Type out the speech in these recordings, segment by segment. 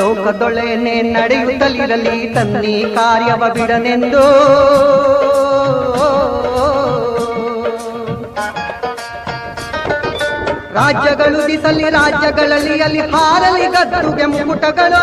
ಲೋಕದೊಳೆನೆ ನಡೆಯುತ್ತಲಿರಲಿ ತನ್ನಿ ಕಾರ್ಯವ ಬಿಡನೆಂದು. ರಾಜ್ಯಗಳು ದಿಸಲಿ ರಾಜ್ಯಗಳಲ್ಲಿ ಅಲ್ಲಿ ಹಾರಲಿ ಗದ್ದುಗೆ ಮುಕುಟಗಳು.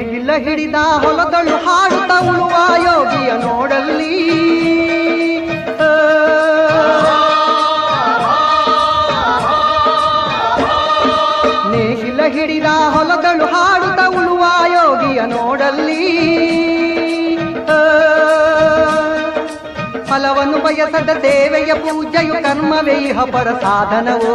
ನೇಗಿಲ ಹಿಡಿದ ಹೊಲದಳು ಹಾಡುತ್ತ ಉಳುವ ಯೋಗಿಯ ನೋಡಲ್ಲಿ. ನೇಗಿಲ ಹಿಡಿದ ಹೊಲದಳು ಹಾಡುತ್ತ ಉಳುವ ಯೋಗಿಯ ನೋಡಲ್ಲಿ. ಫಲವನ್ನು ಬಯಸದ ದೇವೆಯ ಪೂಜೆಯು ಕರ್ಮವೇ ಇಹ ಪರ ಸಾಧನವು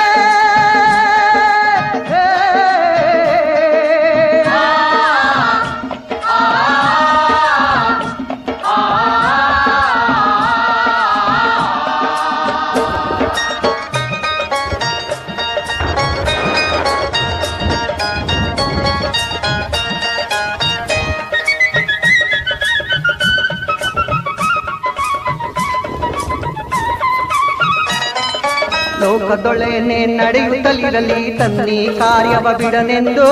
ಲೋಕದೊಳೆನೆ ನಡೆಯುತ್ತಲಿರಲಿ ತನ್ನಿ ಕಾರ್ಯವ ಬಿಡನೆಂದು.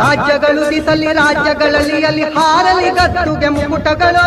ರಾಜ್ಯಗಳು ದಿಸಲಿ ರಾಜ್ಯಗಳಲ್ಲಿ ಅಲ್ಲಿ ಹಾರಲಿ ಗದ್ದುಗೆ ಮುಕುಟಗಳು.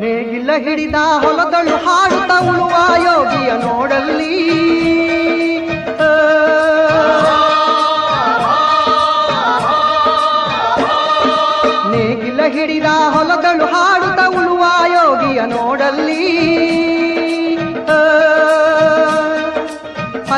ನೇಗಿಲ ಹಿಡಿದ ಹೊಲದಳು ಹಾಡುತ್ತ ಉಳುವ ಯೋಗಿಯ ನೋಡಲ್ಲಿ ನೇಗಿಲ ಹಿಡಿದ ಹೊಲದಳು ಹಾಡುತ್ತ ಉಳುವ ಯೋಗಿಯ ನೋಡಲ್ಲಿ